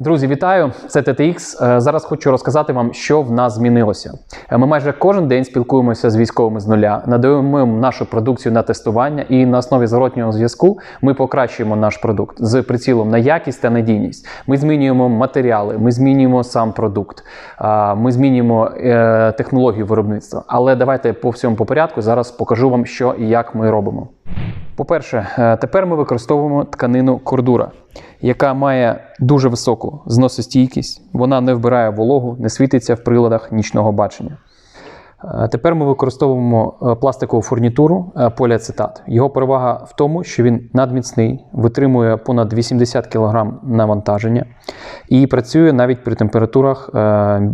Друзі, вітаю! Це TTX. Е, Зараз хочу розказати вам, що в нас змінилося. Е, Ми майже кожен день спілкуємося з військовими з нуля, надаємо їм нашу продукцію на тестування, і на основі зворотнього зв'язку ми покращуємо наш продукт з прицілом на якість та надійність. Ми змінюємо матеріали, ми змінюємо сам продукт, ми змінюємо е, технологію виробництва. Але давайте по всьому по порядку. Зараз покажу вам, що і як ми робимо. По-перше, е, тепер ми використовуємо тканину кордура, яка має дуже високу зносостійкість, вона не вбирає вологу, не світиться в приладах нічного бачення. Е, Тепер ми використовуємо е, пластикову фурнітуру поліацетат. Його перевага в тому, що він надміцний, витримує понад 80 кг навантаження і працює навіть при температурах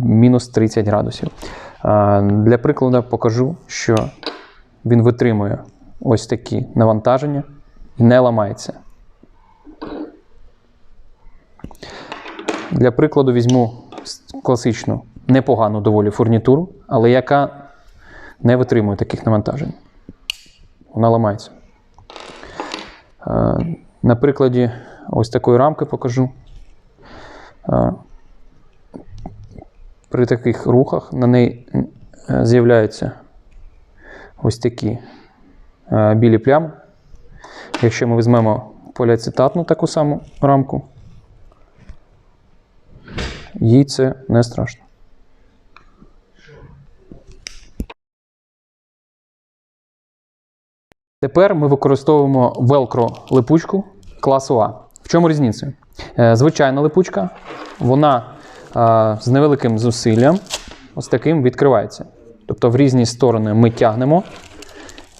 мінус 30 градусів. Для прикладу покажу, що він витримує ось такі навантаження і не ламається. Для прикладу візьму класичну, непогану доволі фурнітуру, але яка не витримує таких навантажень. Вона ламається. Е, На прикладі ось такої рамки покажу. Е, При таких рухах на неї е, з'являються ось такі білі плями. Якщо ми візьмемо поліацетатну таку саму рамку, їй це не страшно. Тепер ми використовуємо велкро липучку класу А. В чому різниця? Е, Звичайна липучка, вона е, з невеликим зусиллям, ось таким відкривається. Тобто в різні сторони ми тягнемо,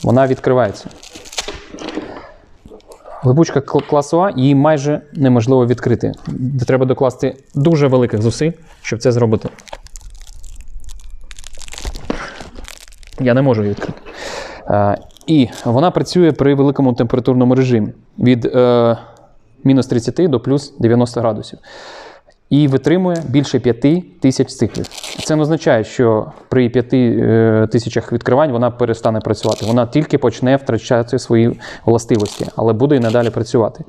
вона відкривається. Липучка класу А її майже неможливо відкрити. Треба докласти дуже великих зусиль, щоб це зробити. Я не можу її відкрити. Е, і вона працює при великому температурному режимі від е, мінус 30 до плюс 90 градусів. І витримує більше 5 тисяч циклів. Це не означає, що при 5 е, тисячах відкривань вона перестане працювати. Вона тільки почне втрачати свої властивості, але буде і надалі працювати.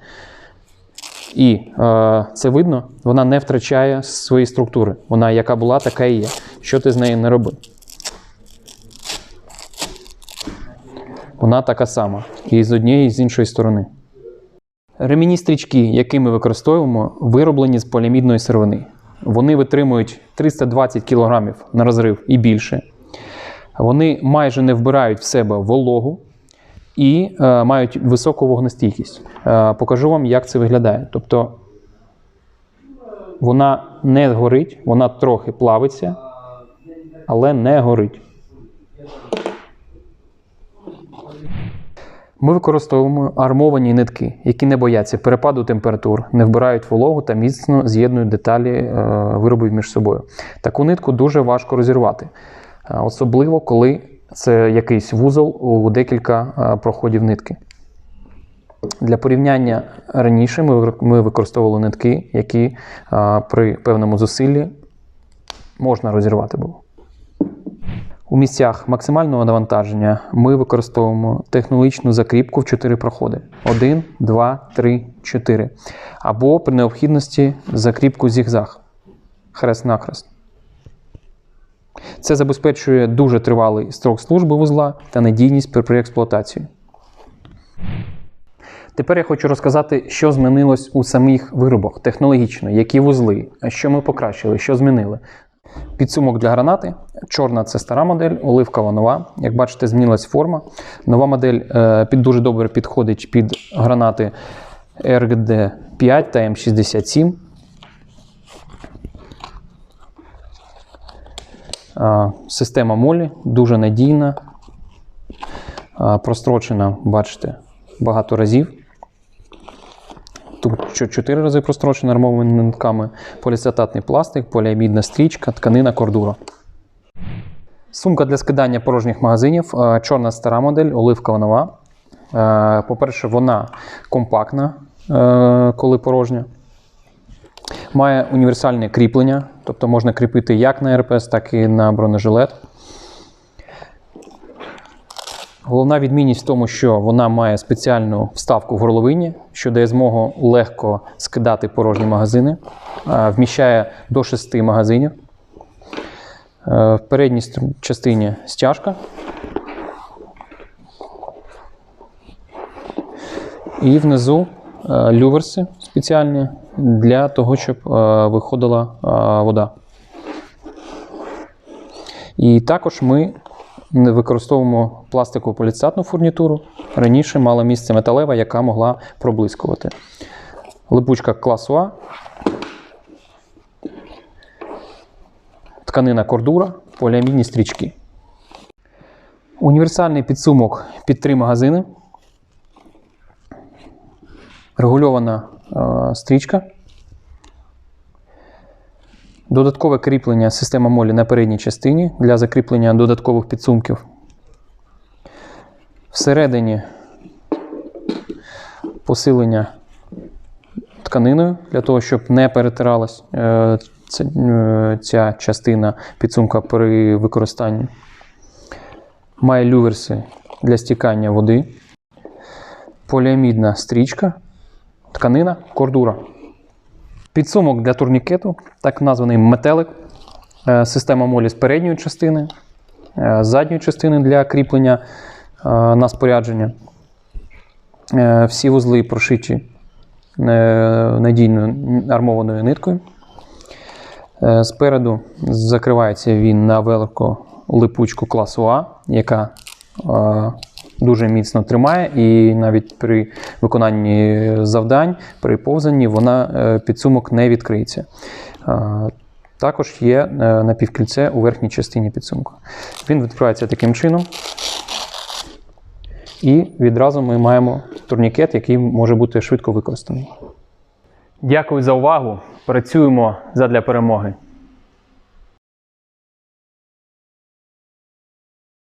І е, це видно, вона не втрачає свої структури. Вона яка була, така і є. Що ти з нею не роби. Вона така сама. І з однієї, і з іншої сторони. Ремінні стрічки, які ми використовуємо, вироблені з поліамідної сировини. Вони витримують 320 кг на розрив і більше. Вони майже не вбирають в себе вологу і е, мають високу вогнестійкість. Е, покажу вам, як це виглядає. Тобто вона не горить, вона трохи плавиться, але не горить. Ми використовуємо армовані нитки, які не бояться перепаду температур, не вбирають вологу та міцно з'єднують деталі е, виробів між собою. Таку нитку дуже важко розірвати, е, особливо коли це якийсь вузол у декілька е, проходів нитки. Для порівняння раніше ми, використовували нитки, які при певному зусиллі можна розірвати було. У місцях максимального навантаження ми використовуємо технологічну закріпку в 4 проходи: 1, 2, 3, 4. Або при необхідності закріпку зігзаг хрест-нахрест. Це забезпечує дуже тривалий строк служби вузла та надійність при, при експлуатації. Тепер я хочу розказати, що змінилось у самих виробах технологічно, які вузли, що ми покращили, що змінили. Підсумок для гранати. Чорна це стара модель, оливкова нова. Як бачите, змінилась форма. Нова модель е, під дуже добре підходить під гранати RGD 5 та М67. Е, Система молі дуже надійна, прострочена, бачите, багато разів. 4 рази прострочена армованими нитками, поліцетатний пластик, поліамідна стрічка, тканина кордура. Сумка для скидання порожніх магазинів. е, Чорна стара модель, оливкова нова. Е, По-перше, вона компактна, е, коли порожня. Має універсальне кріплення, тобто можна кріпити як на РПС, так і на бронежилет. Головна відмінність в тому, що вона має спеціальну вставку в горловині, що дає змогу легко скидати порожні магазини, Е, вміщає до 6 магазинів. Е, В передній частині стяжка. І внизу е, люверси спеціальні для того, щоб виходила вода. І також ми не використовуємо пластикову поліцатну фурнітуру. Раніше мала місце металева, яка могла проблискувати. Липучка класу А. Тканина кордура, поліамідні стрічки. Універсальний підсумок під три магазини. Регульована е, стрічка. Додаткове кріплення система молі на передній частині для закріплення додаткових підсумків. Всередині посилення тканиною для того, щоб не перетиралась е, е, ця частина підсумка при використанні. Має люверси для стікання води, поліамідна стрічка, тканина, кордура. Підсумок для турнікету, так названий метелик, Е, система молі з передньої частини, е, задньої частини для кріплення е, на спорядження. Всі вузли прошиті надійною армованою ниткою. Спереду закривається він на велику липучку класу А, яка дуже міцно тримає, і навіть при виконанні завдань, при повзанні, вона е, підсумок не відкриється. Е, Також є е, напівкільце у верхній частині підсумку. Він відкривається таким чином. І відразу ми маємо турнікет, який може бути швидко використаний. Дякую за увагу. Працюємо задля перемоги.